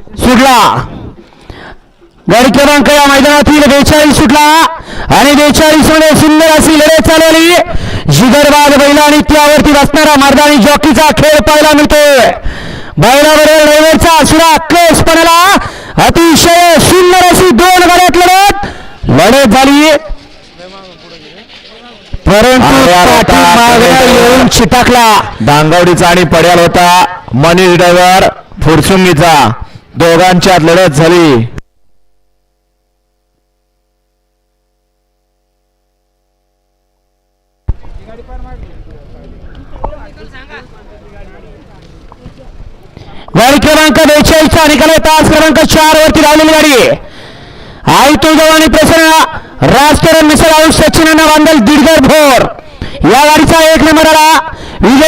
सुटला. गाडी क्रमांक या मैदानातील बेचाळीस सुटला. आणि बेचाळीसमध्ये सुंदर अशी लढत चालवली. जिगरबाद बैला आणि त्यावरती बसणारा मर्दानी जॉकीचा खेळ पाहायला मिळतोय. बैलाबरोबर ड्रायव्हरचा सुरा क्लोजपणाला अतिशय सुंदर अशी दोन गड्यात लढत. लढत झाली. परंतु येऊन चिटाकला दांगवडीचा आणि पड्याल होता मनीष ड्रायव्हर फुरसुंगीचा. दोघांच्यात लढत झाली. गाडी क्रमांक बेचाळीसचा निकाल तास क्रमांक चार वरती लावलेली गाडी. आहे आई आणि प्रसन्न राजकरण मिसळ आयुष सचिन बांधल दिडगर भोर. या गाडीचा एक नंबर आला. विजय